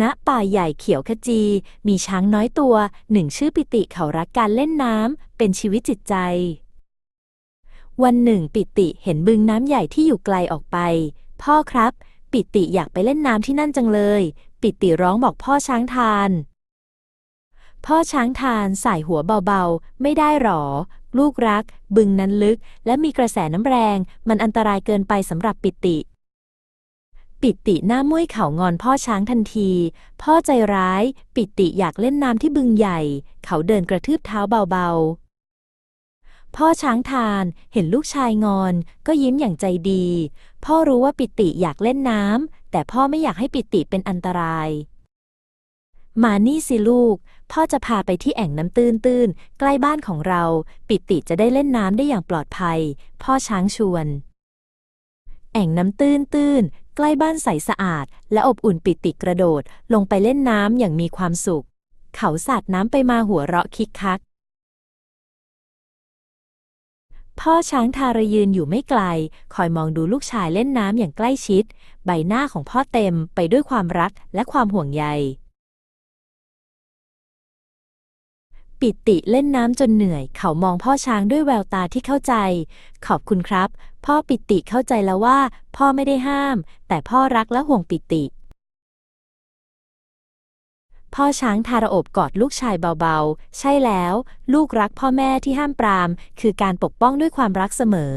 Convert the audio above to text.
ณป่าใหญ่เขียวขจี มีช้างน้อยตัวหนึ่งชื่อปิติเขารักการเล่นน้ำเป็นชีวิตจิตใจ วันหนึ่งปิติเห็นบึงน้ำใหญ่ที่อยู่ไกลออกไป พ่อครับ ปิติอยากไปเล่นน้ำที่นั่นจังเลย ปิติร้องบอกพ่อช้างทาน พ่อช้างทานสายหัวเบาๆ ไม่ได้หรอ ลูกรัก บึงนั้นลึก และมีกระแสน้ำแรง มันอันตรายเกินไปสำหรับปิติ ปิติหน้ามุ้ยเขางอนพ่อช้างทันที พ่อใจร้าย ปิติอยากเล่นน้ำที่บึงใหญ่ เขาเดินกระทืบเท้าเบาๆ พ่อช้างทานเห็นลูกชายงอน ก็ยิ้มอย่างใจดี พ่อรู้ว่าปิติอยากเล่นน้ำแต่พ่อไม่อยากให้ปิติเป็นอันตราย มานี่สิลูก พ่อจะพาไปที่แอ่งน้ำตื้นๆ ใกล้บ้านของเรา ปิติจะได้เล่นน้ำได้อย่างปลอดภัย พ่อช้างชวน แอ่งน้ำตื้นๆใกล้บ้านใสสะอาด และอบอุ่นปิติกระโดด ลงไปเล่นน้ำอย่างมีความสุข เขาสาดน้ำไปมาหัวเราะคิกคัก พ่อช้างทารยืนอยู่ไม่ไกล คอยมองดูลูกชายเล่นน้ำอย่างใกล้ชิด ใบหน้าของพ่อเต็มไปด้วยความรักและความห่วงใย ปิติเล่นน้ำจนเหนื่อย เขามองพ่อช้างด้วยแววตาที่เข้าใจ ขอบคุณครับ พ่อปิติเข้าใจแล้วว่า พ่อไม่ได้ห้าม แต่พ่อรักและห่วงปิติ พ่อช้างทาระอบกอดลูกชายเบาๆ ใช่แล้ว ลูกรักพ่อแม่ที่ห้ามปราม คือการปกป้องด้วยความรักเสมอ